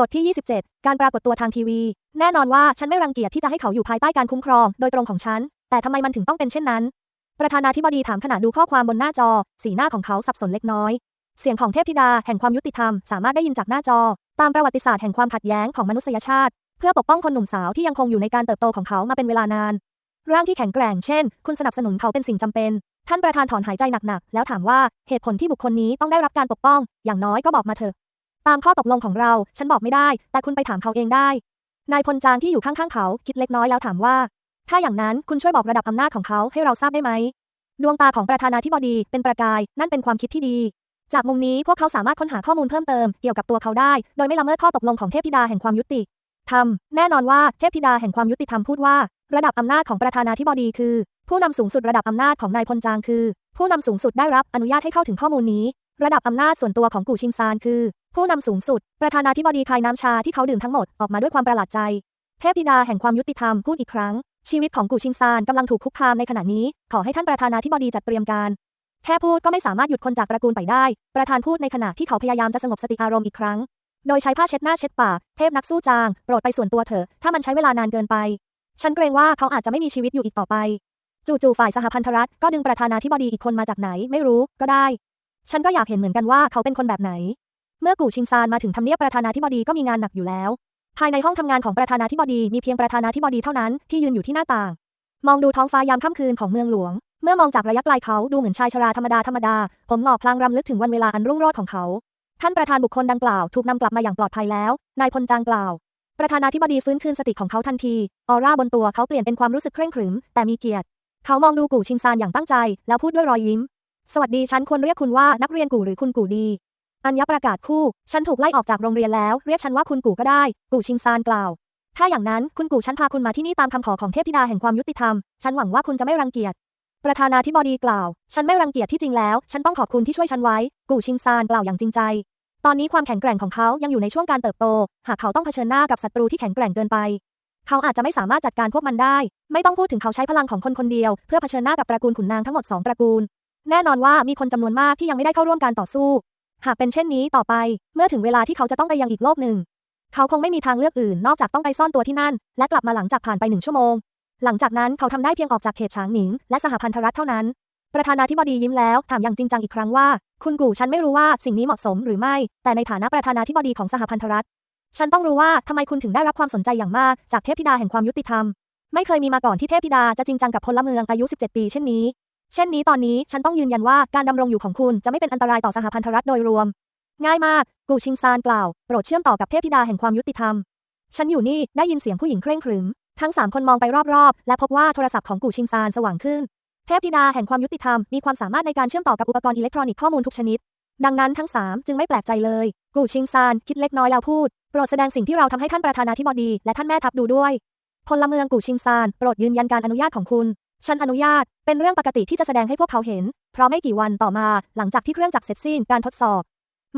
บทที่ 27 การปรากฏตัวทางทีวี แน่นอนว่าฉันไม่รังเกียจที่จะให้เขาอยู่ภายใต้การคุ้มครอง โดยตรงของฉัน แต่ทำไมมันถึงต้องเป็นเช่นนั้น ประธานาธิบดีถามขณะดูข้อความบนหน้าจอ สีหน้าของเขาสับสนเล็กน้อย เสียงของเทพธิดาแห่งความยุติธรรมสามารถได้ยินจากหน้าจอ ตามประวัติศาสตร์แห่งความขัดแย้งของมนุษยชาติ เพื่อปกป้องคนหนุ่มสาวที่ยังคงอยู่ในการเติบโตของเขามาเป็นเวลานาน ร่างที่แข็งแกร่งเช่น คุณสนับสนุนเขาเป็นสิ่งจำเป็น ท่านประธานถอนหายใจหนักๆแล้วถามว่าเหตุผลที่บุคคลนี้ต้องได้รับการปกป้อง อย่างน้อยก็บอกมาเถอะ ตามข้อตกลงของเรา ฉันบอกไม่ได้ แต่คุณไปถามเขาเองได้ นายพลจางที่อยู่ข้างๆเขาคิดเล็กน้อยแล้วถามว่า ถ้าอย่างนั้นคุณช่วยบอกระดับอำนาจของเขาให้เราทราบได้ไหม ดวงตาของประธานาธิบดีเป็นประกาย นั่นเป็นความคิดที่ดี จากมุมนี้พวกเขาสามารถค้นหาข้อมูลเพิ่มเติมเกี่ยวกับตัวเขาได้ โดยไม่ละเมิดข้อตกลงของเทพธิดาแห่งความยุติธรรม แน่นอนว่าเทพธิดาแห่งความยุติธรรมพูดว่า ระดับอำนาจของประธานาธิบดีคือ ผู้นำสูงสุดระดับอำนาจของนายพลจางคือ ผู้นำสูงสุดได้รับอนุญาตให้เข้าถึงข้อมูลนี้ ระดับอำนาจส่วนตัวของกู่ชิงซานคือ ผู้นำสูงสุด ประธานาธิบดีคายน้ำชาที่เขาดื่มทั้งหมดออกมาด้วยความประหลาดใจ เทพธิดาแห่งความยุติธรรมพูดอีกครั้ง ชีวิตของกู่ชิงซานกำลังถูกคุกคามในขณะนี้ ขอให้ท่านประธานาธิบดีจัดเตรียมการ แค่พูดก็ไม่สามารถหยุดคนจากตระกูลไปได้ ประธานพูดในขณะที่เขาพยายามจะสงบสติอารมณ์อีกครั้ง โดยใช้ผ้าเช็ดหน้าเช็ดปากเทพนักสู้จางโปรดไปส่วนตัวเถอะถ้ามันใช้เวลานานเกินไป ฉันเกรงว่าเขาอาจจะไม่มีชีวิตอยู่อีกต่อไปจู่ๆฝ่ายสหพันธรัฐก็ดึงประธานาธิบดีอีกคนมาจากไหนไม่รู้ก็ได้ ฉันก็อยากเห็นเหมือนกันว่าเขาเป็นคนแบบไหน เมื่อกู่ชิงซานมาถึงทำเนียบประธานาธิบดีก็มีงานหนักอยู่แล้ว ภายในห้องทำงานของประธานาธิบดีมีเพียงประธานาธิบดีเท่านั้นที่ยืนอยู่ที่หน้าต่าง มองดูท้องฟ้ายามค่ำคืนของเมืองหลวง เมื่อมองจากระยะไกลเขาดูเหมือนชายชราธรรมดาธรรมดา ผมหงอกพลางรำลึกถึงวันเวลาอันรุ่งโรจน์ของเขา ท่านประธานบุคคลดังกล่าวถูกนำกลับมาอย่างปลอดภัยแล้ว นายพลจางกล่าว ประธานาธิบดีฟื้นคืนสติของเขาทันที ออร่าบนตัวเขาเปลี่ยนเป็นความรู้สึกเคร่งขรึมแต่มีเกียรติ เขามองดูกู่ชิงซานอย่างตั้งใจ แล้วพูดด้วยรอยยิ้ม สวัสดีฉันควรเรียกคุณว่านักเรียนกู่หรือคุณกู่ดี อัญญประกาศคู่ ฉันถูกไล่ออกจากโรงเรียนแล้ว เรียกฉันว่าคุณกู่ก็ได้ กู่ชิงซานกล่าว ถ้าอย่างนั้นคุณกู่ฉันพาคุณมาที่นี่ตามคำขอของเทพธิดาแห่งความยุติธรรม ฉันหวังว่าคุณจะไม่รังเกียจ ประธานาธิบดีกล่าว ฉันไม่รังเกียจที่จริงแล้ว ฉันต้องขอบคุณที่ช่วยฉันไว้ กู่ชิงซานกล่าวอย่างจริงใจ ตอนนี้ความแข็งแกร่งของเขายังอยู่ในช่วงการเติบโต หากเขาต้องเผชิญหน้ากับศัตรูที่แข็งแกร่งเกินไป เขาอาจจะไม่สามารถจัดการพวกมันได้ ไม่ต้องพูดถึงเขาใช้พลังของคนคนเดียว เพื่อเผชิญหน้ากับตระกูลขุนนางทั้งหมดสองตระกูล แน่นอนว่ามีคนจำนวนมากที่ยังไม่ได้เข้าร่วมการต่อสู้ หากเป็นเช่นนี้ต่อไป เมื่อถึงเวลาที่เขาจะต้องไปยังอีกโลกหนึ่ง เขาคงไม่มีทางเลือกอื่น นอกจากต้องไปซ่อนตัวที่นั่น และกลับมาหลังจากผ่านไปหนึ่งชั่วโมง หลังจากนั้นเขาทำได้เพียงออกจากเขตฉางหนิง และสหพันธรัฐเท่านั้น ประธานาธิบดียิ้มแล้วถามอย่างจริงจังอีกครั้งว่า คุณกู่ฉันไม่รู้ว่าสิ่งนี้เหมาะสมหรือไม่ แต่ในฐานะประธานาธิบดีของสหพันธรัฐ ฉันต้องรู้ว่าทำไมคุณถึงได้รับความสนใจอย่างมากจากเทพธิดาแห่งความยุติธรรม ไม่เคยมีมาก่อนที่เทพธิดาจะจริงจังกับพลเมืองอายุ 17 ปีเช่นนี้ เช่นนี้ตอนนี้ฉันต้องยืนยันว่าการดำรงอยู่ของคุณจะไม่เป็นอันตรายต่อสหพันธรัฐโดยรวม ง่ายมาก กูชิงซานกล่าว โปรดเชื่อมต่อกับเทพธิดาแห่งความยุติธรรม ฉันอยู่นี่ได้ยินเสียงผู้หญิงเคร่งครึม ทั้งสามคนมองไปรอบๆ และพบว่าโทรศัพท์ของกูชิงซานสว่างขึ้น เทพธิดาแห่งความยุติธรรมมีความสามารถในการเชื่อมต่อกับอุปกรณ์อิเล็กทรอนิกส์ข้อมูลทุกชนิด ดังนั้นทั้งสามจึงไม่แปลกใจเลย กูชิงซานคิดเล็กน้อยแล้วพูด โปรดแสดงสิ่งที่เราทำให้ท่านประธานาธิบดีและท่านแม่ทัพดูด้วยพลเมืองกูชิงซานโปรดยืนยันการอนุญาตของคุณ ฉันอนุญาต เป็นเรื่องปกติที่จะแสดงให้พวกเขาเห็น เพราะไม่กี่วันต่อมา หลังจากที่เครื่องจักรเสร็จสิ้นการทดสอบ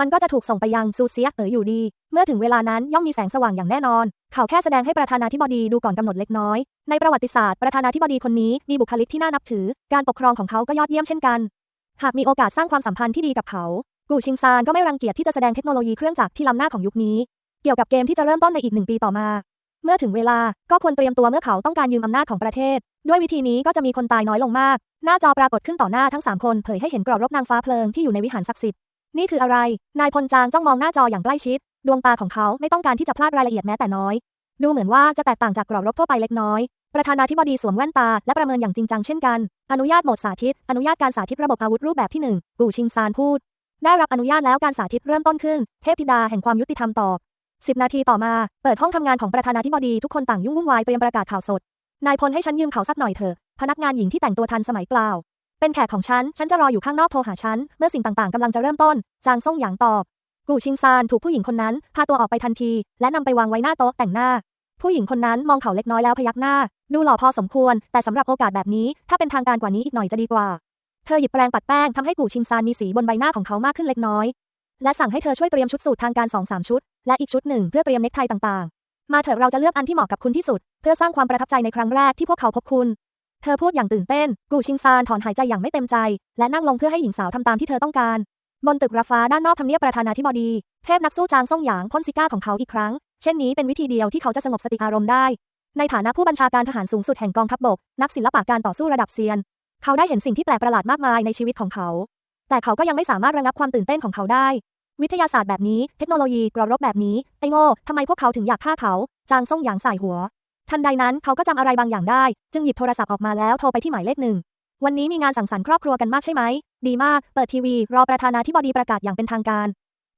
มันก็จะถูกส่งไปยังซูเซียเอ๋ออยู่ดี เมื่อถึงเวลานั้นย่อมมีแสงสว่างอย่างแน่นอน เขาแค่แสดงให้ประธานาธิบดีดูก่อนกำหนดเล็กน้อย ในประวัติศาสตร์ประธานาธิบดีคนนี้มีบุคลิกที่น่านับถือ การปกครองของเขาก็ยอดเยี่ยมเช่นกัน หากมีโอกาสสร้างความสัมพันธ์ที่ดีกับเขา กูชิงซานก็ไม่รังเกียจที่จะแสดงเทคโนโลยีเครื่องจักรที่ล้ำหน้าของยุคนี้ เกี่ยวกับเกมที่จะเริ่มต้นในอีกหนึ่งปีต่อมา เมื่อถึงเวลาก็ควรเตรียมตัวเมื่อเขาต้องการยืมอำนาจของประเทศ ด้วยวิธีนี้ก็จะมีคนตายน้อยลงมาก หน้าจอปรากฏขึ้นต่อหน้าทั้งสามคนเผยให้เห็นกรอบรบนางฟ้าเพลิงที่อยู่ในวิหารศักดิ์สิทธิ์นี่คืออะไร นายพลจางจ้องมองหน้าจออย่างใกล้ชิด ดวงตาของเขาไม่ต้องการที่จะพลาดรายละเอียดแม้แต่น้อย ดูเหมือนว่าจะแตกต่างจากกรอบรบทั่วไปเล็กน้อย ประธานาธิบดีสวมแว่นตาและประเมินอย่างจริงจังเช่นกัน อนุญาตโหมดสาธิต อนุญาตการสาธิตระบบอาวุธรูปแบบที่หนึ่งกูชิงซานพูด ได้รับอนุญาตแล้วการสาธิตเริ่มต้นขึ้น เทพธิดาแห่งความยุติธรรมตอบ สิบนาทีต่อมา เปิดห้องทำงานของประธานาธิบดีทุกคนต่างยุ่งวุ่นวายเตรียมประกาศข่าวสด นายพลให้ฉันยืมเขาสักหน่อยเถอะ พนักงานหญิงที่แต่งตัวทันสมัยกล่าว เป็นแขกของฉัน ฉันจะรออยู่ข้างนอกโทรหาฉัน เมื่อสิ่งต่างๆกำลังจะเริ่มต้น จางซ่งหยางตอบ กูชิงซานถูกผู้หญิงคนนั้นพาตัวออกไปทันที และนำไปวางไว้หน้าโต๊ะแต่งหน้า ผู้หญิงคนนั้นมองเขาเล็กน้อยแล้วพยักหน้า ดูหล่อพอสมควร แต่สำหรับโอกาสแบบนี้ ถ้าเป็นทางการกว่านี้อีกหน่อยจะดีกว่า เธอหยิบแปรงปัดแป้งทำให้กูชิงซานมีสีบนใบหน้าของเขามากขึ้นเล็กน้อย และสั่งให้เธอช่วยเตรียมชุดสูททางการสองสามชุด และอีกชุดหนึ่งเพื่อเตรียมเน็คไทต่างๆ มาเถอะเราจะเลือกอันที่เหมาะกับคุณที่สุด เพื่อสร้างความประทับใจในครั้งแรกที่พวกเขาพบคุณ เธอพูดอย่างตื่นเต้น กูชิงซานถอนหายใจอย่างไม่เต็มใจ และนั่งลงเพื่อให้หญิงสาวทำตามที่เธอต้องการ บนตึกราฟ้าด้านนอกทำเนียบประธานาธิบดี เทพนักสู้จางซ่งหยางพ่นซิก้าของเขาอีกครั้ง เช่นนี้เป็นวิธีเดียวที่เขาจะสงบสติอารมณ์ได้ ในฐานะผู้บัญชาการทหารสูงสุดแห่งกองทัพบกนักศิลปะการต่อสู้ระดับเซียน เขาได้เห็นสิ่งที่แปลกประหลาดมากมายในชีวิตของเขา แต่เขาก็ยังไม่สามารถระงับความตื่นเต้นของเขาได้ วิทยาศาสตร์แบบนี้ เทคโนโลยีกรรบแบบนี้ ไอโง่ทำไมพวกเขาถึงอยากฆ่าเขา จางซ่งหยางใส่หัว ทันใดนั้นเขาก็จำอะไรบางอย่างได้ จึงหยิบโทรศัพท์ออกมาแล้วโทรไปที่หมายเลขหนึ่ง วันนี้มีงานสังสรรค์ครอบครัวกันมากใช่ไหม ดีมาก เปิดทีวี รอประธานาธิบดีประกาศอย่างเป็นทางการ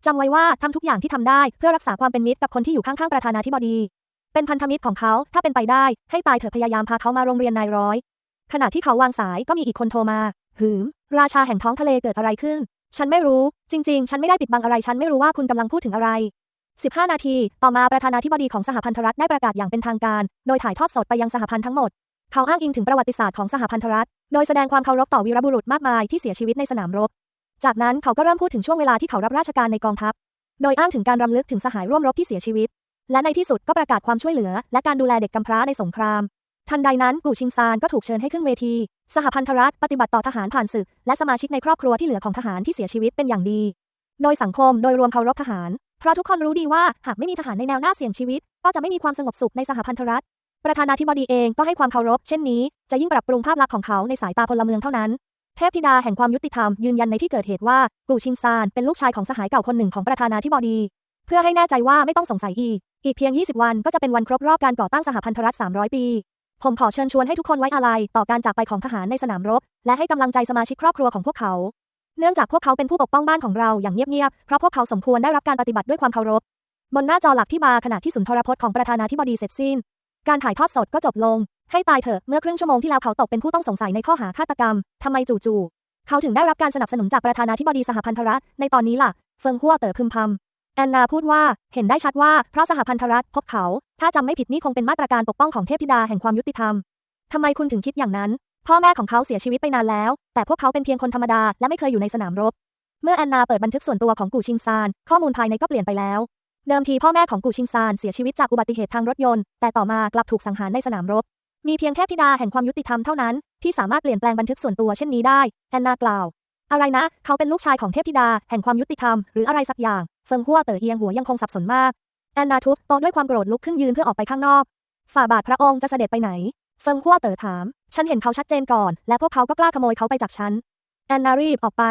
จำไว้ว่าทำทุกอย่างที่ทำได้เพื่อรักษาความเป็นมิตรกับคนที่อยู่ข้างๆประธานาธิบดี เป็นพันธมิตรของเขา ถ้าเป็นไปได้ ให้ตายเถอะพยายามพาเขามาโรงเรียนนายร้อย ขณะที่เขาวางสายก็มีอีกคนโทรมา หืม ราชาแห่งท้องทะเลเกิดอะไรขึ้น ฉันไม่รู้ จริง ๆ ฉันไม่ได้ปิดบังอะไร ฉันไม่รู้ว่าคุณกำลังพูดถึงอะไร 15 นาที ต่อมาประธานาธิบดีของสหพันธรัฐได้ประกาศอย่างเป็นทางการ โดยถ่ายทอดสดไปยังสหพันธ์ทั้งหมด เขาอ้างอิงถึงประวัติศาสตร์ของสหพันธรัฐ โดยแสดงความเคารพต่อวีรบุรุษมากมายที่เสียชีวิตในสนามรบ จากนั้นเขาก็เริ่มพูดถึงช่วงเวลาที่เขารับราชการในกองทัพ โดยอ้างถึงการรำลึกถึงสหายร่วมรบที่เสียชีวิต และในที่สุดก็ประกาศความช่วยเหลือ และการดูแลเด็กกำพร้าในสงคราม ทันใดนั้นกูชิงซานก็ถูกเชิญให้ขึ้นเวที สหพันธรัฐปฏิบัติต่อทหารผ่านศึก และสมาชิกในครอบครัวที่เหลือของทหารที่เสียชีวิตเป็นอย่างดี โดยสังคมโดยรวมเคารพทหาร เพราะทุกคนรู้ดีว่าหากไม่มีทหารในแนวหน้าเสี่ยงชีวิต ก็จะไม่มีความสงบสุขในสหพันธรัฐ ประธานาธิบดีเองก็ให้ความเคารพ เช่นนี้ จะยิ่งปรับปรุงภาพลักษณ์ของเขาในสายตาพลเมืองเท่านั้น เทพธิดาแห่งความยุติธรรมยืนยันในที่เกิดเหตุว่ากูชิงซานเป็นลูกชายของสหายเก่าคนหนึ่งของประธานาธิบดี เพื่อให้แน่ใจว่าไม่ต้องสงสัยอีก อีกเพียง 20 วันก็จะเป็นวันครบรอบการก่อตั้งสหพันธรัฐ 300 ปี ผมขอเชิญชวนให้ทุกคนไว้อาลัยต่อการจากไปของทหารในสนามรบ และให้กำลังใจสมาชิกครอบครัวของพวกเขา เนื่องจากพวกเขาเป็นผู้ปกป้องบ้านของเราอย่างเงียบๆ เพราะพวกเขาสมควรได้รับการปฏิบัติด้วยความเคารพ บนหน้าจอหลักที่บาขณะที่สุนทรพจน์ของประธานาธิบดีเสร็จสิ้น การถ่ายทอดสดก็จบลง ให้ตายเถอะเมื่อครึ่งชั่วโมงที่แล้วเขาตกเป็นผู้ต้องสงสัยในข้อหาฆาตกรรมทำไมจู่ๆเขาถึงได้รับการสนับสนุนจากประธานาธิบดีสหพันธรัฐในตอนนี้ล่ะ เฟิงฮั่วเต๋อพึมพำ แอนนาพูดว่าเห็นได้ชัดว่าเพราะสหพันธรัฐพบเขา ถ้าจำไม่ผิดนี่คงเป็นมาตรการปกป้องของเทพธิดาแห่งความยุติธรรมทำไมคุณถึงคิดอย่างนั้น พ่อแม่ของเขาเสียชีวิตไปนานแล้ว แต่พวกเขาเป็นเพียงคนธรรมดาและไม่เคยอยู่ในสนามรบ เมื่อแอนนาเปิดบันทึกส่วนตัวของกูชิงซาน ข้อมูลภายในก็เปลี่ยนไปแล้ว เดิมทีพ่อแม่ของกูชิงซานเสียชีวิตจากอุบัติเหตุทางรถยนต์ แต่ต่อมากลับถูกสังหารในสนามรบ มีเพียงเทพธิดาแห่งความยุติธรรมเท่านั้นที่สามารถเปลี่ยนแปลงบันทึกส่วนตัวเช่นนี้ได้แอนนากล่าว อะไรนะ เขาเป็นลูกชายของเทพธิดาแห่งความยุติธรรมหรืออะไรสักอย่าง เฟิงฮั่วเต๋อเอียงหัวยังคงสับสนมาก แอนนาทุบโตด้วยความโกรธลุกขึ้นยืนเพื่อออกไปข้างนอก ฝ่าบาทพระองค์จะเสด็จไปไหน เฟิงฮั่วเต๋อถาม ฉันเห็นเขาชัดเจนก่อน และพวกเขาก็กล้าขโมยเขาไปจากฉัน แอนนารีบออกไป